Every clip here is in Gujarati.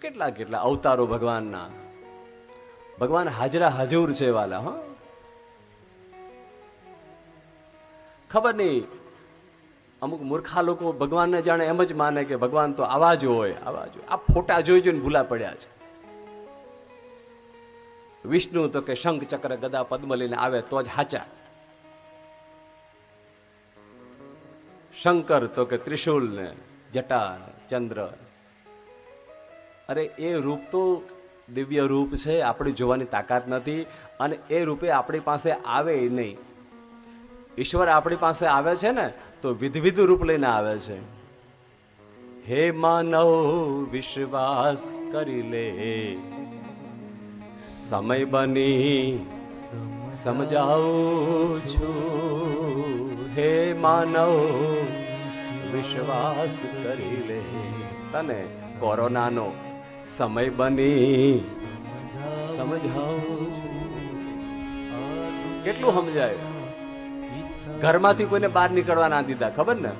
કેટલા કેટલા અવતારો ભગવાનના? ભગવાન હાજરા હાજુર છે વાલા, હા. ખબર નહીં, અમુક મૂર્ખા લોકો ભગવાનને જાણે એમ જ માને કે ભગવાન તો આવા જ હોય, આવા જ આ ફોટા જોઈ જોઈને ભૂલા પડ્યા છે. વિષ્ણુ તો કે શંખ ચક્ર ગદા પદ્મ લઈને આવે તો જ હાચા. શંકર તો કે ત્રિશુલ ને જટા ચંદ્ર અરે, એ રૂપ તો દિવ્ય રૂપ છે, આપણે જોવાની તાકાત નથી, અને એ રૂપે આપણી પાસે આવે નહીં. ઈશ્વર આપણી પાસે આવે છે ને, તો વિધવિધ રૂપ લઈને આવે છે. હે માનવ, વિશ્વાસ કરી લે. સમય બની, સમજાવું છું. હે માનવ, વિશ્વાસ કરી લે. તને કોરોનાનો સમય બની. કેટલું સમજાય? ઘરમાંથી કોઈને બહાર નીકળવા ના દીધા, ખબર ને?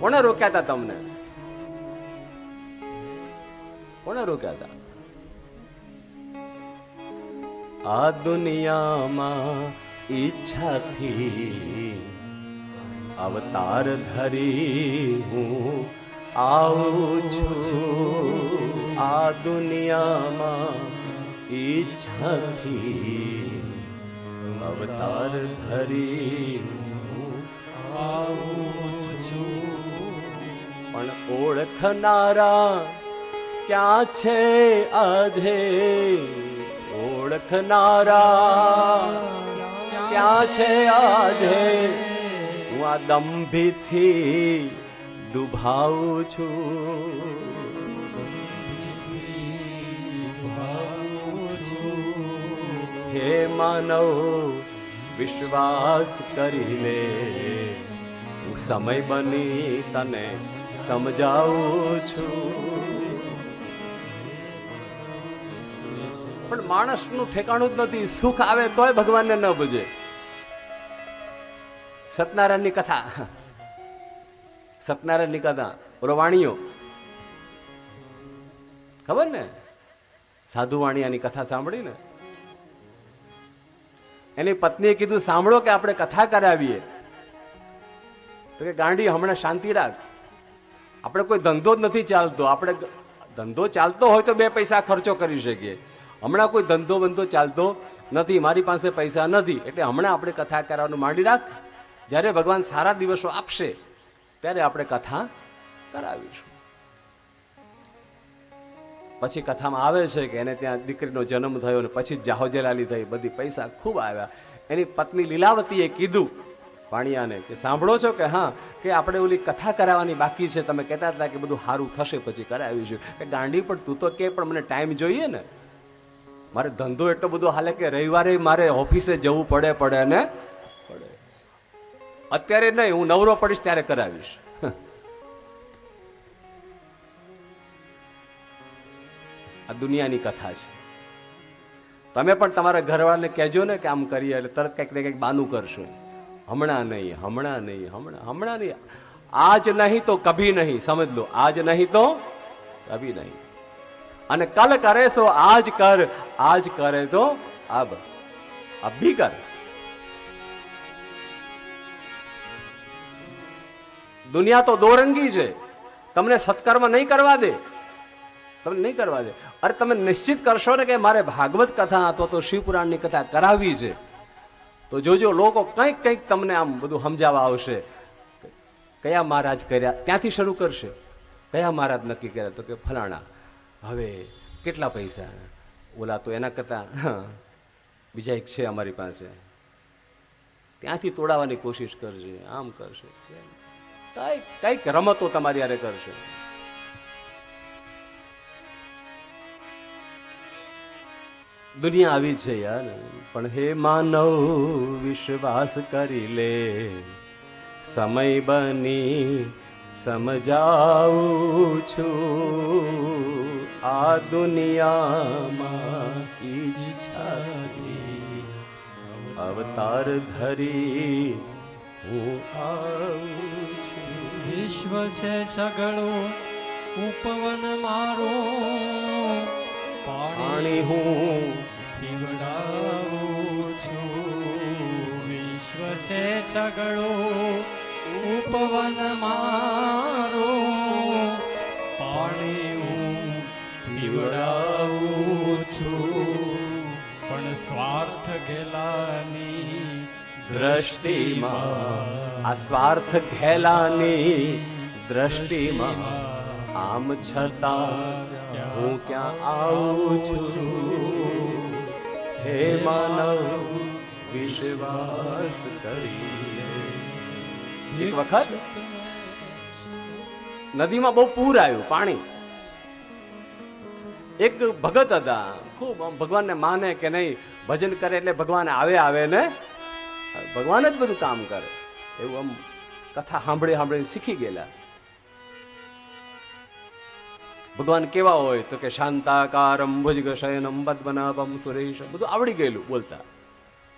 કોને રોક્યા હતા તમને? કોણે રોક્યા હતા આ દુનિયામાં ઈચ્છાથી અવતાર ધરી હું આવું છું આ દુનિયામાં ઈચ્છાથી અવતાર ધરી આવું છું. પણ ઓળખનારા ક્યાં છે આજે? ઓળખનારા ક્યાં છે આજે? હું આ દંભીથી ડૂબાવું છું. હે માનવ, વિશ્વાસ કરી લે. હું સમય બની તને સમજાવું છું. પણ માણસનું ઠેકાણું જ નથી, સુખ આવે તોય ભગવાનને ન પૂજે સત્યનારાયણની કથા. સત્યનારાયણની કથા ઓલો વાણીઓ. ખબર ને? સાધુ વાણિયાની કથા સાંભળી ને? એની પત્નીએ કીધું, સાંભળો કે આપણે કથા કરાવીએ. તો કે, ગાંડી, હમણાં શાંતિ રાખ. આપણે કોઈ ધંધો જ નથી ચાલતો. આપણે ધંધો ચાલતો હોય તો બે પૈસા ખર્ચો કરી શકીએ. હમણાં કોઈ ધંધો બંધો ચાલતો નથી. મારી પાસે પૈસા નથી. એટલે હમણાં આપણે કથા કરાવવાનું માંડી રાખ. જ્યારે ભગવાન સારા દિવસો આપશે ત્યારે આપણે કથા કરાવીશું. પછી કથામાં આવે છે કે એને ત્યાં દીકરીનો જન્મ થયો ને પછી જાહોજલાલી થઈ, બધી પૈસા ખૂબ આવ્યા. એની પત્ની લીલાવતીએ કીધું વાણિયાને કે સાંભળો છો કે હા, કે આપણે ઓલી કથા કરાવવાની બાકી છે. તમે કહેતા હતા કે બધું સારું થશે પછી કરાવીશું કે ગાંડી પણ તું તો કે, પણ મને ટાઈમ જોઈએ ને. મારે ધંધો એટલો બધો હાલે કે રવિવારે મારે ઓફિસે જવું પડે પડે ને અત્યારે નહીં, હું નવરો પડીશ ત્યારે કરાવીશ. આ દુનિયાની કથા છે. તમે પણ તમારા ઘરવાળાને કહેજો ને કે આમ કરીએ એટલે તરત કંઈક ને કંઈક બાનું કરશો. હમણાં નહીં હમણાં નહીં, હમણાં હમણાં નહીં. આજ નહીં તો કભી નહીં, સમજ લો. આજ નહીં તો કભી નહીં. અને કલ કરે તો આજ કર, આજ કરે તો અબ અબ ભી કર. દુનિયા તો દોરંગી છે. તમને સત્કર્મ નહીં કરવા દે. તમને નહીં કરવા દે. અરે તમે નિશ્ચિત કરશો ને કે મારે ભાગવત કથા અથવા તો શિવપુરાણની કથા કરાવવી છે. તો જોજો, લોકો કંઈક કંઈક તમને આમ બધું સમજાવવા આવશે. કયા મહારાજ કર્યા? ત્યાંથી શરૂ કરશે? કયા મહારાજ નક્કી કર્યા? તો કે ફલાણા, હવે કેટલા પૈસા? ઓલા તો એના કરતા બીજા એક છે અમારી પાસે. ત્યાંથી તોડાવવાની કોશિશ કરજે, આમ કરશે કંઈક કંઈક રમતો તમારી યારે કરશે. દુનિયા આવી છે યાર, પણ હે માનવ, વિશ્વાસ કરી લે. સમય બની, સમજાવું છું. આ દુનિયામાં ઈચ્છાથી અવતાર ધરી હું આવું વિશ્વ છે સગળું ઉપવન મારો. પાણી હું પીવડાવું છું. વિશ્વ છે સગળું ઉપવન મારો. પાણી હું પીવડાવું છું. પણ સ્વાર્થ ગેલાની દ્રષ્ટિમાં. આ સ્વાર્થ ઘેલાની દ્રષ્ટિમાં. આમ છતાં હું ક્યાં આવું છું? હે માનવ, વિશ્વાસ કરી એક વખત નદીમાં બહુ પૂર આવ્યું, પાણી. એક ભગત હતા. ખૂબ ભગવાનને માને કે નહીં, ભજન કરે એટલે ભગવાન આવે આવે ને ભગવાન જ બધું કામ કરે. એવું આમ કથા સાંભળી સાંભળીને શીખી ગયેલા. ભગવાન કેવા હોય તો કે શાંતાકારમ ભુજગ શયનમ પદ્મનાભમ સુરેશ બધું આવડી ગયેલું બોલતા.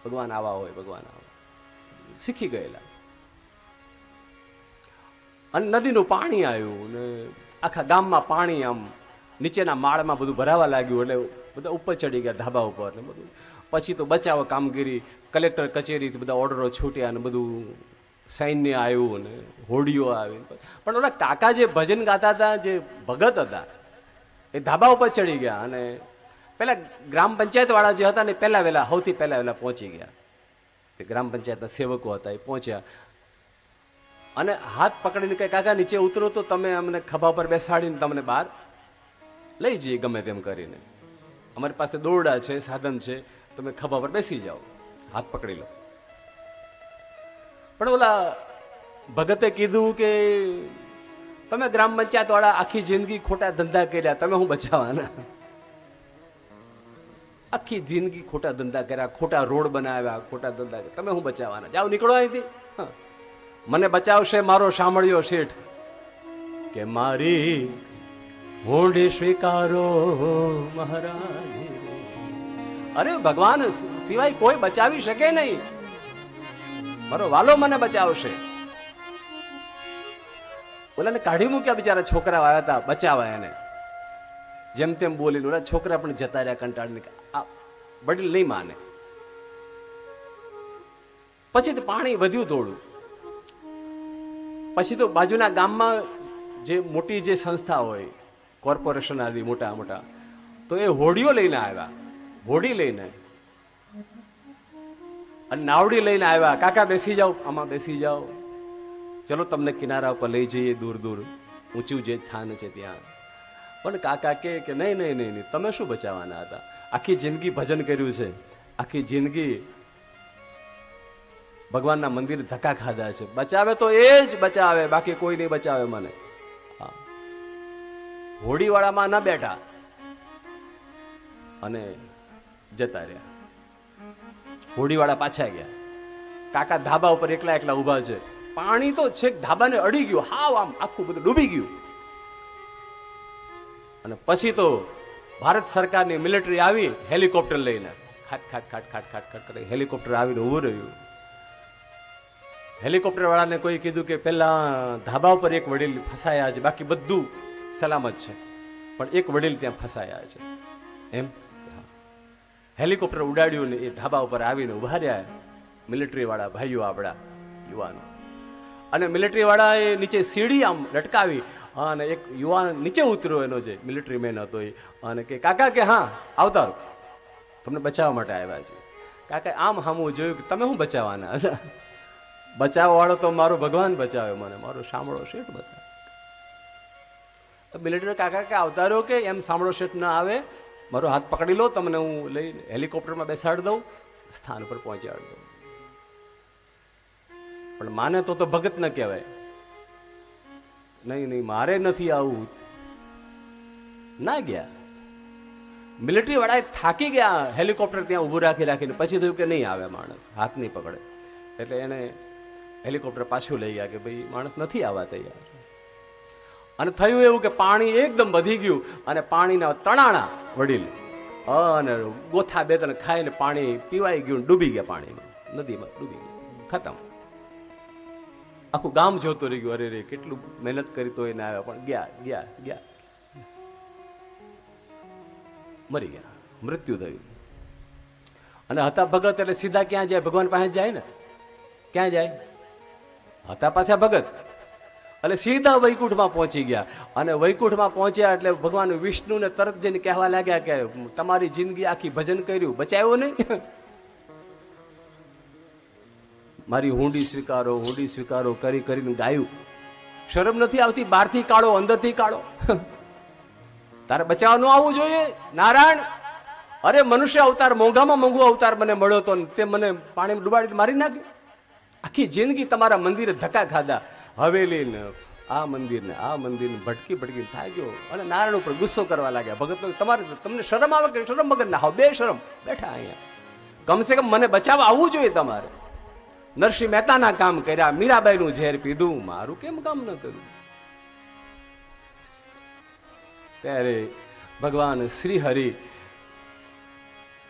ભગવાન આવા હોય, ભગવાન આવા શીખી ગયેલા. અને નદીનું પાણી આવ્યું ને આખા ગામમાં પાણી આમ નીચેના માળમાં બધું ભરાવા લાગ્યું એટલે બધા ઉપર ચડી ગયા ધાબા ઉપર ને બધું. પછી તો બચાવ કામગીરી કલેક્ટર કચેરીથી બધા ઓર્ડરો છૂટ્યા ને બધું સૈન્ય આવ્યું ને હોડીઓ આવી પણ ઓલા કાકા જે ભજન ગાતા હતા, જે ભગત હતા, એ ધાબા ઉપર ચડી ગયા અને પેલા ગ્રામ પંચાયતવાળા જે હતા ને પહેલાં વહેલા, સૌથી પહેલાં વહેલા પહોંચી ગયા. તે ગ્રામ પંચાયતના સેવકો હતા એ પહોંચ્યા. અને હાથ પકડીને કહે, કાકા, નીચે ઉતરો તો તમે અમને ખભા પર બેસાડીને તમને બહાર લઈ જઈએ ગમે તેમ કરીને. અમારી પાસે દોરડા છે, સાધન છે, તમે ખભા પર બેસી જાઓ. હાથ પકડી લો. પણ ઓલા ભગતે કીધું કે તમે ગ્રામ પંચાયત વાળા આખી જિંદગી ખોટા ધંધા કર્યા, તમે હું બચાવવાના? આખી જિંદગી ખોટા ધંધા કર્યા, ખોટા રોડ બનાવ્યા, ખોટા ધંધા કર્યા. તમે હું બચાવવાના? જાઓ, નીકળો અહીંથી. મને બચાવશે મારો સાંભળ્યો શેઠ કે મારી હોંડી સ્વીકારો મહારાજ. અરે ભગવાન સિવાય કોઈ બચાવી શકે નહીં. મારો વાલો મને બચાવશે. ઓલાને કાઢી મૂક્યા બિચારા છોકરા આવ્યા હતા બચાવા એને. જેમ તેમ બોલી ઓલા છોકરા પણ જતા રહ્યા કંટાળીને આ નહીં માને. પછી તો પાણી વધ્યું થોડું પછી તો બાજુના ગામમાં જે મોટી જે સંસ્થા હોય, કોર્પોરેશન આદિ મોટા મોટા, તો એ હોડીઓ લઈને આવ્યા. હોડી લઈને અને નાવડી લઈને આવ્યા, કાકા, બેસી જાઓ. આમાં બેસી જાઓ. ચલો તમને કિનારા ઉપર લઈ જઈએ દૂર દૂર. ઊંચું જે સ્થાન છે ત્યાં. પણ કાકા કે કે, નહીં નહીં નહીં નહીં, તમે શું બચાવવાના હતા? આખી જિંદગી ભજન કર્યું છે. આખી જિંદગી ભગવાનના મંદિર ધક્કા ખાધા છે. બચાવે તો એ જ બચાવે, બાકી કોઈ નહીં બચાવે મને. હોડીવાળામાં ના બેઠા. અને જતા રહ્યા. હોડીવાળા પાછા ગયા. કાકા ધાબા ઉપર એકલા એકલા ઊભા છે. પાણી તો છેક ધાબાને અડી ગયું. હાવ આમ આખું બધું ડૂબી ગયું. અને પછી તો ભારત સરકારની મિલિટરી આવી હેલિકોપ્ટર લઈને. ખાટ ખાટ ખાટ ખાટ ખાટ ખાટ કરી હેલિકોપ્ટર આવીને ઊભું રહ્યું. હેલિકોપ્ટર વાળાને કોઈ કીધું કે પહેલાં ધાબા ઉપર એક વડીલ ફસાયા છે. બાકી બધું સલામત છે. પણ એક વડીલ ત્યાં ફસાયા છે. એમ? હેલિકોપ્ટર ઉડાડ્યું ને એ ધાબા ઉપર આવીને ઊભા રહ્યા. મિલિટરી વાળા ભાઈઓ આપણા યુવાનો. અને મિલિટરી વાળા નીચે સીડી આમ લટકાવી અને એક યુવાન નીચે ઉતર્યો એનો જે મિલિટરી મેન હતો એ. અને કે, કાકા કે, હા, આવતા તમને બચાવવા માટે આવ્યા છે કાકા, આમ હામું જોયું કે તમે શું બચાવવાના? હતા બચાવવા વાળો તો મારો ભગવાન બચાવ્યો મને. મારો સાંભળો શેઠ બતાવે. તો મિલિટરી કાકા કે, આવતા કે એમ સાંભળો શેઠ ના આવે? મારો હાથ પકડી લો, તમને હું લઈને હેલિકોપ્ટરમાં બેસાડી દઉં, સ્થાન પર પહોંચાડી દઉં. પણ માને તો તો ભગત ન કહેવાય. નહીં નહીં, મારે નથી આવું. ના ગયા. મિલિટરી વાળાએ થાકી ગયા, હેલિકોપ્ટર ત્યાં ઊભું રાખી રાખીને. પછી થયું કે નહીં આવે માણસ, હાથ નહીં પકડે. એટલે એને હેલિકોપ્ટર પાછું લઈ ગયા કે ભાઈ માણસ નથી આવવા તૈયાર. અને થયું એવું કે પાણી એકદમ વધી ગયું અને પાણીના તણાણા વડીલ અને ગોથા બે તને ખાઈને પાણી પીવાઈ ગયું ડૂબી ગયા પાણીમાં. નદીમાં ડૂબી ગયા. ખતમ. આખું ગામ જોતું રહી ગયું, અરે રે, કેટલું મહેનત કરી તો એને આવ્યા, પણ ગયા ગયા ગયા. મરી ગયા. મૃત્યુ થયું. અને હતા ભગત એટલે સીધા ક્યાં જાય? ભગવાન પાસે જાય ને? ક્યાં જાય? હતા પાછા ભગત. એટલે સીધા વૈકુંઠમાં પહોંચી ગયા. અને વૈકુંઠમાં પહોંચ્યા એટલે ભગવાન વિષ્ણુને તરત જઈને કહેવા લાગ્યા કે તમારી જિંદગી આખી ભજન કર્યું. બચાવ્યો નહીં? મારી હુંડી સ્વીકારો હુંડી સ્વીકારો કરી કરીને ગાયું. શરમ નથી આવતી? બહારથી કાઢો, અંદરથી કાઢો. તારે બચાવવાનું આવવું જોઈએ? નારાયણ, અરે મનુષ્ય અવતાર, મોંઘામાં મોંઘો અવતાર મને મળ્યો તો તે મને પાણીમાં ડુબાડી મારી નાખ્યો. આખી જિંદગી તમારા મંદિરે ધક્કા ખાધા. હવેલી ને આ મંદિર ને આ મંદિર ને ભટકી ભટકી થાય ગયો. અને નારાયણ ઉપર ગુસ્સો કરવા લાગ્યા. ભગત તમારે તમને શરમ આવે કે શરમ વગર ના બે શરમ. બેઠા અહીંયા. કમસે કમ મને બચાવવા આવવું જોઈએ તમારે. નરસિંહ મહેતાના કામ કર્યા, મીરાબાઈનું ઝેર પીધું. મારું કેમ કામ ન કર્યું? ત્યારે ભગવાન શ્રી હરિ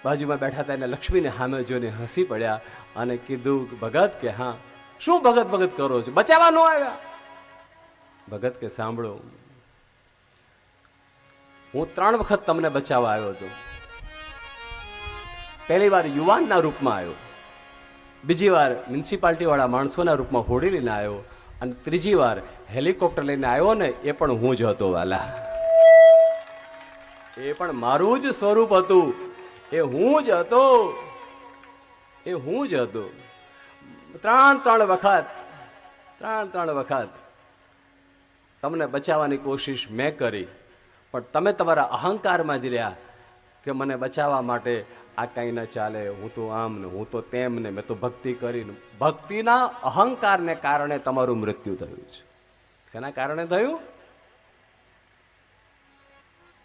બાજુમાં બેઠા હતા એને લક્ષ્મીને સામે જોઈને હસી પડ્યા અને કીધું ભગત કે હા શું ભગત ભગત કરો છો? બચાવવા ન આવ્યા. ભગત કે, સાંભળો, હું ત્રણ વખત તમને બચાવવા આવ્યો હતો પહેલી વાર યુવાનના રૂપમાં આવ્યો. બીજી વાર મ્યુનિસિપાલિટી વાળા માણસોના રૂપમાં હોડી લઈને આવ્યો. અને ત્રીજી વાર હેલિકોપ્ટર લઈને આવ્યો ને, એ પણ હું જ હતો, વાલા. એ પણ મારું જ સ્વરૂપ હતું. એ હું જ હતો. એ હું જ હતો. ત્રણ ત્રણ વખત, ત્રણ ત્રણ વખત તમને બચાવવાની કોશિશ મેં કરી, પણ તમે તમારા અહંકારમાં જ રહ્યા કે મને બચાવવા માટે આ કંઈ ન ચાલે, હું તો આમ ને હું તો તેમ ને મેં તો ભક્તિ કરીને, ભક્તિના અહંકારને કારણે તમારું મૃત્યુ થયું છે. શેના કારણે થયું?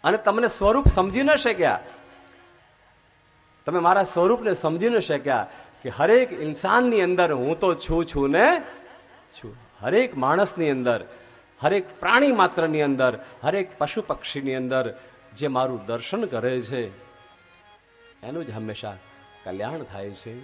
અને તમને સ્વરૂપ સમજી ન શક્યા. તમે મારા સ્વરૂપને સમજી ન શક્યા કે હરેક ઇન્સાનની અંદર હું તો છું છું ને છું. હરેક માણસની અંદર, હરેક પ્રાણી માત્રની અંદર, હરેક પશુ પક્ષીની અંદર જે મારું દર્શન કરે છે, એનું જ હંમેશા કલ્યાણ થાય છે.